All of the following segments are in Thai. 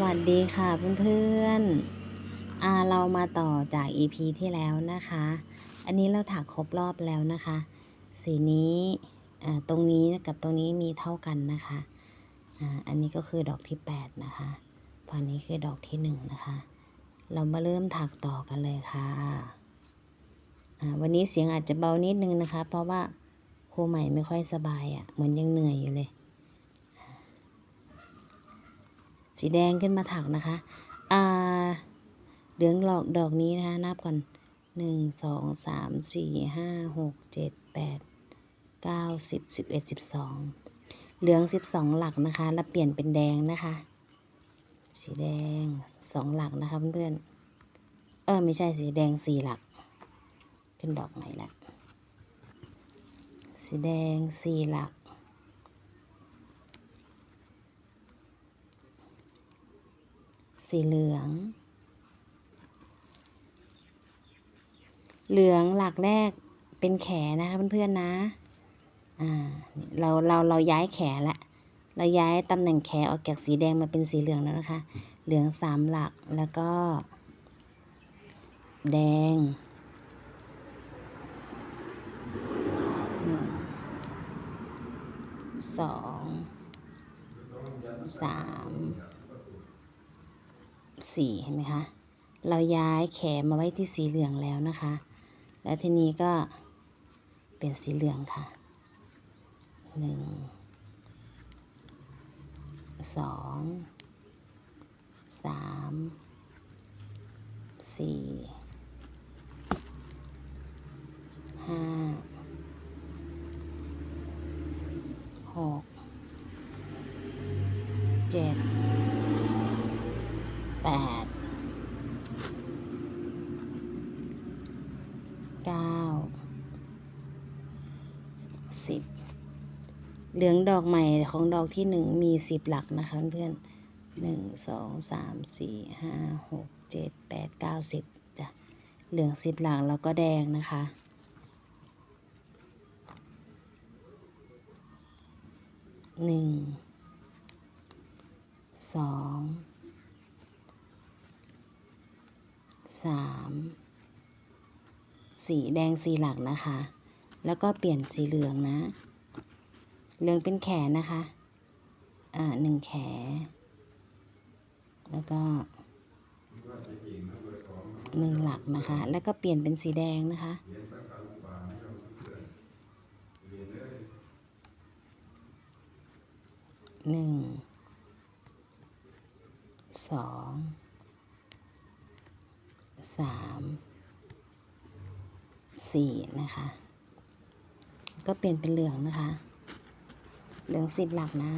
วัสดีค่ะเพื่อนๆอ่าเรามาต่อจาก EP ที่แล้วนะคะ อันนี้เราถักครบรอบแล้วนะคะ สีนี้อ่าตรงนี้กับตรงนี้มีเท่ากันนะคะอ่าอันนี้ก็คือดอกที่ 8 นะคะฝั่งนี้คือดอกที่ 1 นะคะ เรามาเริ่มถักต่อกันเลยค่ะอ่าวันนี้เสียงอาจจะเบานิดนึงนะคะ เพราะว่าครูใหม่ไม่ค่อยสบายอะ่ะเหมือนยังเหนื่อยอยู่เลย สีแดงขึ้นมาถักนะคะอ่าเหลืองหลอกดอกนี้นะคะนับก่อนหนึ่งสองสามสี่ห้าหกเจ็ดแปดเก้าสิบสิบเอ็ดสิบสองเหลืองสิบสองหลักนะคะ แล้วเปลี่ยนเป็นแดงนะคะ สีแดงสองหลักนะคะเพื่อนเออไม่ใช่สีแดงสี่หลัก เป็นดอกใหม่ละสีแดงสี่หลัก สีเหลือง เหลืองหลักแรกเป็นแขนนะคะเพื่อนๆนะ อ่า เราเราเราย้ายแขนละ เราย้ายตำแหน่งแขนออกจากสีแดงมาเป็นสีเหลืองแล้วนะคะ เหลืองสามหลักแล้วก็ แดงหนึ่งสองสาม สี่เห็นไหมคะเราย้ายแขนมาไว้ที่สีเหลืองแล้วนะคะ แล้วทีนี้ก็เป็นสีเหลืองค่ะหนึ่งสองสามสี่ห้าหกเจ็ด แปด เก้า สิบ เหลืองดอกใหม่ของดอกที่หนึ่งมีสิบหลักนะคะเพื่อนหนึ่งสองสามสี่ห้าหกเจ็ดแปดเก้าสิบจ้ะเหลืองสิบหลักแล้วก็แดงนะคะหนึ่งสองสามสีแดงสีหลักนะคะ แล้วก็เปลี่ยนสีเหลืองนะ เหลืองเป็นแขนนะคะ อ่าหนึ่งแขนแล้วก็หนึ่งหลักนะคะ แล้วก็เปลี่ยนเป็นสีแดงนะคะ หนึ่ง สอง สาม สี่นะคะ ก็เปลี่ยนเป็นเหลืองนะคะ เหลืองสิบหลักนะ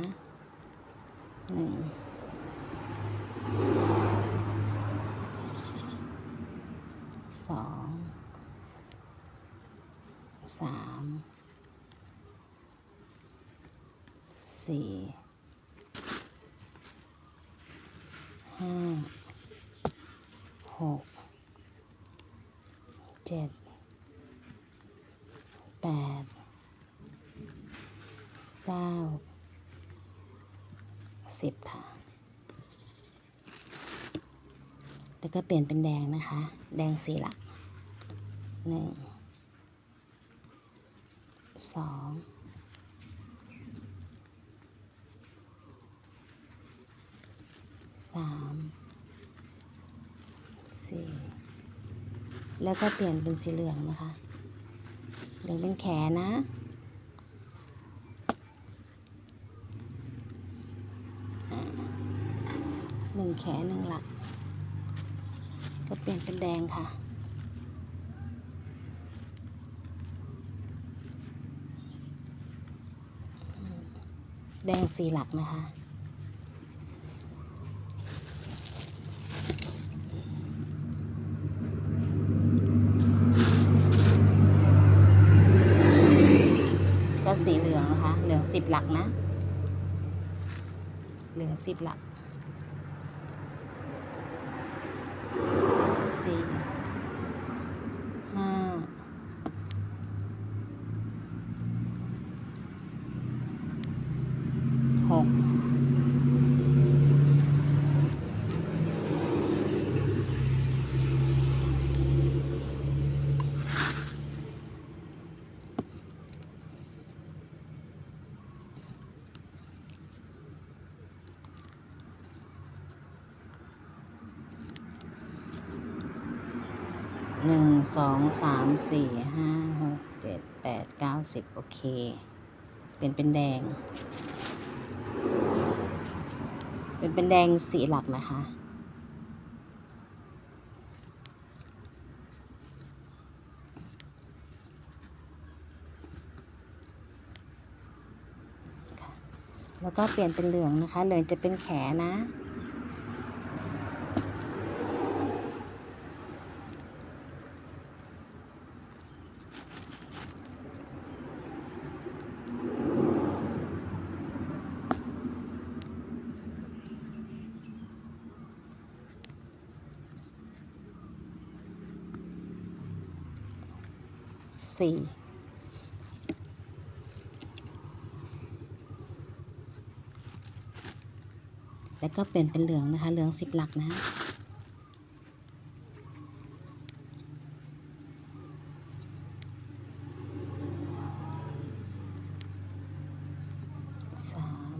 หนึ่งสองสามสี่ห้าหกเจ็ดแปด เก้าสิบค่ะ แล้วก็เปลี่ยนเป็นแดงนะคะ แดงสี่หลักหนึ่งสองสามสี่แล้วก็เปลี่ยนเป็นสีเหลืองนะคะ เหลืองเป็นแขนนะ อ่าห นึ่งแขนหนึ่งหลัก ก็เปลี่ยนเป็นแดงค่ะ แดงสี่หลักนะคะก็สีเหลืองนะคะ เหลืองสิบหลักนะ เหลืองสิบหลัก สี่ ห้า หก หนึ่งสองสามสี่ห้าหกเจ็ดแปดเก้าสิบโอเค เป็นเป็นแดง เป็นเป็นแดงสีหลักนะคะ แล้วก็เปลี่ยนเป็นเหลืองนะคะ เหลืองจะเป็นแขนนะ สี่แล้วก็เปลี่ยนเป็นเหลืองนะคะ เหลืองสิบหลักนะ สาม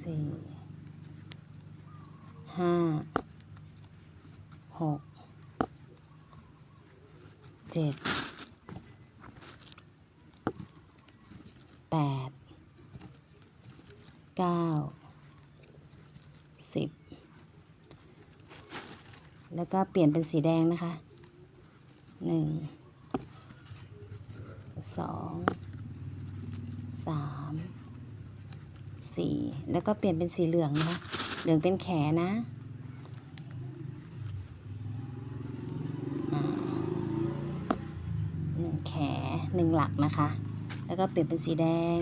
สี่ ห้า หก เจ็ด แปดเก้าสิบแล้วก็เปลี่ยนเป็นสีแดงนะคะหนึ่งสองสามสี่แล้วก็เปลี่ยนเป็นสีเหลืองนะคะ เหลืองเป็นแขนนะหนึ่งแขหนึ่งหลักนะคะ แล้วก็เปลี่ยนเป็นสีแดง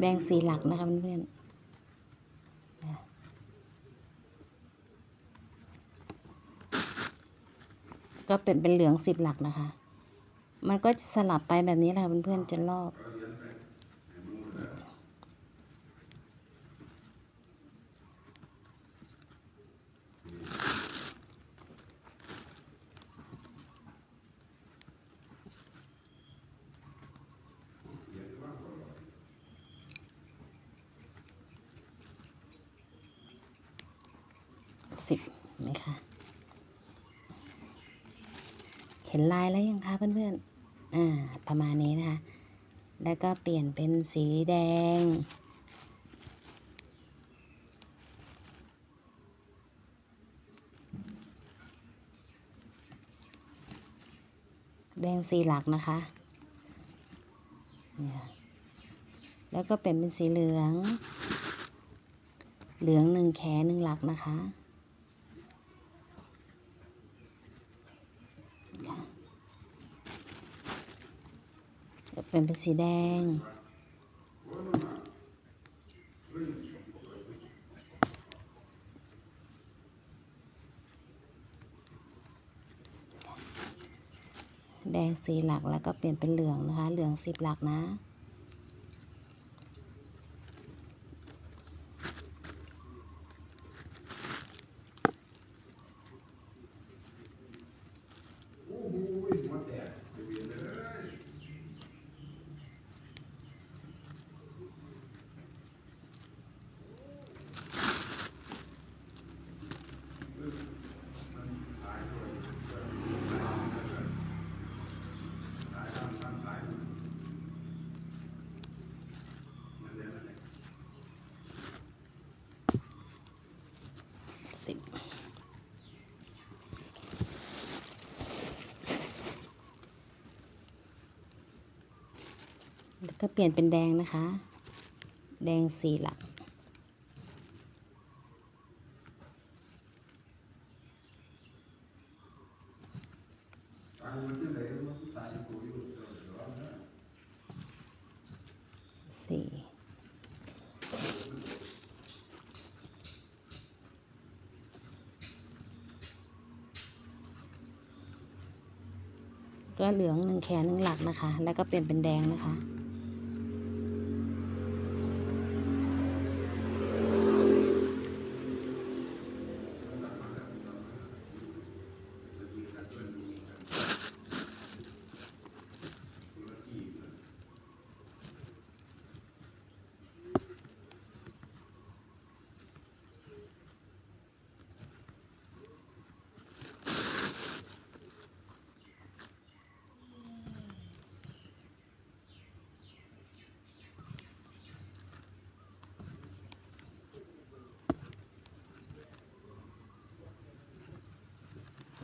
แดงสีหลักนะคะเพื่อนก็เป็นเป็นเหลืองสิบหลักนะคะ มันก็จะสลับไปแบบนี้แหละเพื่อนๆจะรอบ สิบไหมคะ เห็นลายแล้วยังคะเพื่อนๆ อ่า ประมาณนี้นะคะ แล้วก็เปลี่ยนเป็นสีแดง แดงสีหลักนะคะ แล้วก็เปลี่ยนเป็นสีเหลือง เหลืองหนึ่งแขนหนึ่งหลักนะคะ จะเป็นเป็นสีแดง แดงสีหลักแล้วก็เปลี่ยนเป็นเหลืองนะคะ เหลืองสิบหลักนะ สิบ แล้วก็เปลี่ยนเป็นแดงนะคะ แดงสี่หลัก สี่ก็เหลืองหนึ่งแขนหนึ่งหลักนะคะ แล้วก็เปลี่ยนเป็นแดงนะคะ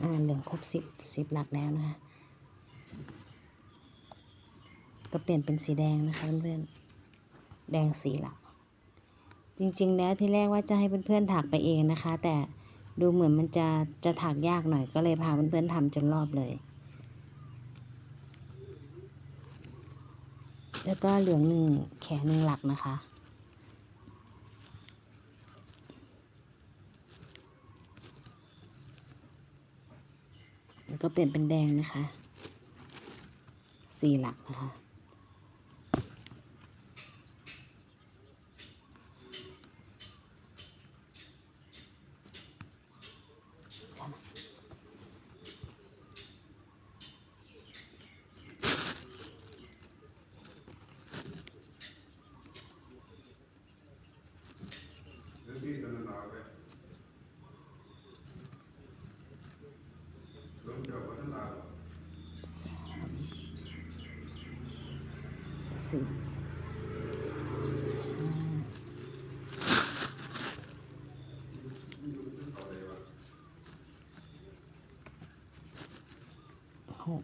ส เหลืองครบสิบสิบหลักแล้วนะคะก็เปลี่ยนเป็นสีแดงนะคะเพื่อนๆแดงสีหลัก จริงๆ แล้วที่แรกว่าจะให้เพื่อนๆถักไปเองนะคะ แต่ดูเหมือนมันจะจะถักยากหน่อยก็เลยพาเพื่อนๆทำจนรอบเลย แล้วก็เหลืองหนึ่งแขนหนึ่งหลักนะคะ แล้ว ก็เปลี่ยนเป็นแดงนะคะ สี่หลักนะคะ สี่หก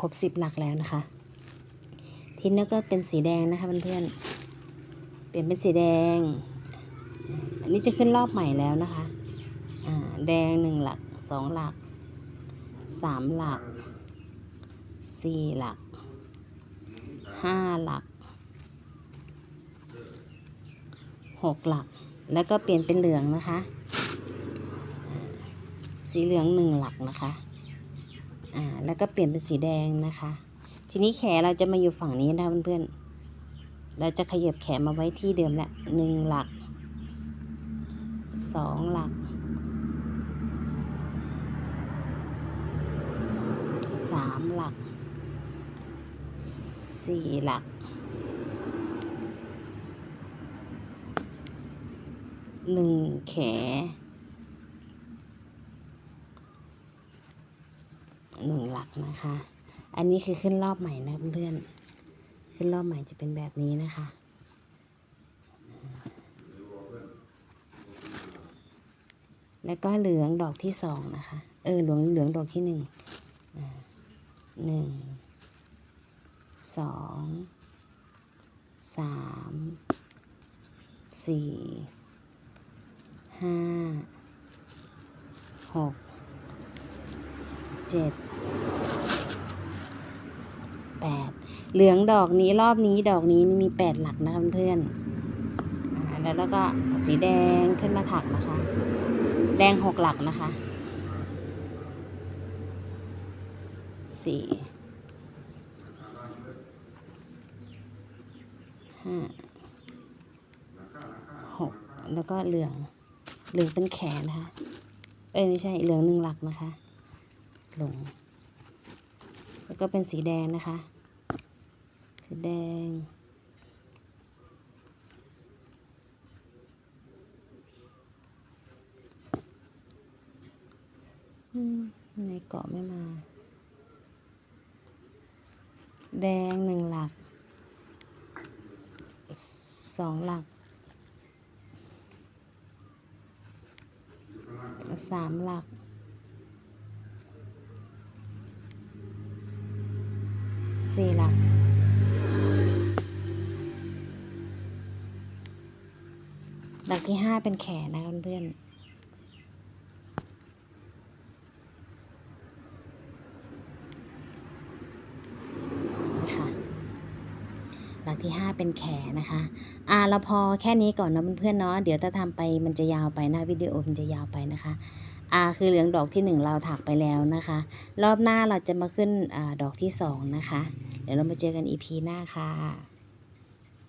ครบสิบหลักแล้วนะคะ ทีนี้ก็เป็นสีแดงนะคะเพื่อนๆเปลี่ยนเป็นสีแดง อันนี้จะขึ้นรอบใหม่แล้วนะคะ อ่า แดงหนึ่งหลักสองหลักสามหลักสี่หลักห้าหลักหกหลัก แล้วก็เปลี่ยนเป็นเหลืองนะคะ สีเหลืองหนึ่งหลักนะคะ อ่า แล้วก็เปลี่ยนเป็นสีแดงนะคะ ทีนี้แขนเราจะมาอยู่ฝั่งนี้นะเพื่อนๆเราจะขยับแขนมาไว้ที่เดิมแหละหนึ่งหลัก สองหลักสามหลักสี่หลักหนึ่งแขหนึ่งหลักนะคะ อันนี้คือขึ้นรอบใหม่นะเพื่อน ขึ้นรอบใหม่จะเป็นแบบนี้นะคะ แล้วก็เหลืองดอกที่สองนะคะ เออเหลืองเหลืองดอกที่หนึ่งหนึ่งสองสามสี่ห้าหกเจ็ดแปดเหลืองดอกนี้รอบนี้ดอกนี้มีแปดหลักนะคะเพื่อนอแล้วแล้วก็สีแดงขึ้นมาถักนะคะ แดงหกหลักนะคะสี่ห้าหกแล้วก็เหลืองเหลืองเป็นแขนนะคะ เอ้ยไม่ใช่เหลืองหนึ่งหลักนะคะหลงแล้วก็เป็นสีแดงนะคะ สีแดง ในเกาะไม่มา แดงหนึ่งหลัก สองหลัก สามหลัก สี่หลักหลักที่ห้าเป็นแขนนะเพื่อนๆ นะคะหลั กที่ห้าเป็นแขนนะคะอ่าเราพอแค่นี้ก่อนนะเพื่อนๆเนาะเดี๋ยวถ้าทำไปมันจะยาวไปนะวิดีโอมันจะยาวไปนะคะอ่าคือเหลืองดอกที่หนึ่งเราถักไปแล้วนะคะ รอบหน้าเราจะมาขึ้นอ่าดอกที่สองนะคะ เดี๋ยวเรามาเจอกันอีพีหน้าค่ะ